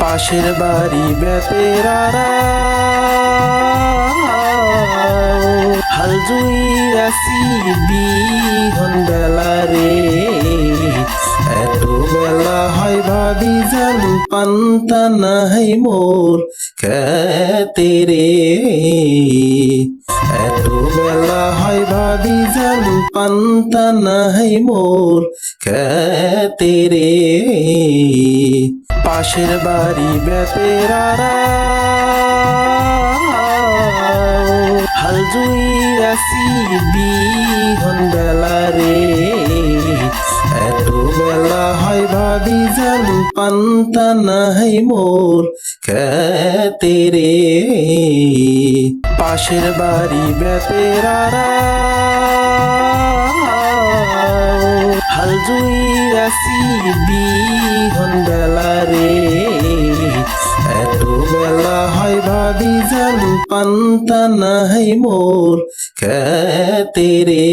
পাশের বাড়ি বেতেরারা হাল জুইরাছি বিহন বেলা রে। এত বেলা হয় ভাবি জান পান্তা নাই মোর খেতে রে। এত বেলা হয় ভাবি জান পান্তা নাই মোর খেতে রে। পাশের বাড়ি বেতেরারা হাল জুইরাছি বিহন বেলা রে। এত বেলা হয় ভাবি জান পান্তা নাই মোর খেতে রে। পাশের বাড়ি বেতেরারা হাল জুইরাছি বিহন বেলা ভাবি জান পান্তা নাই মোর খেতে রে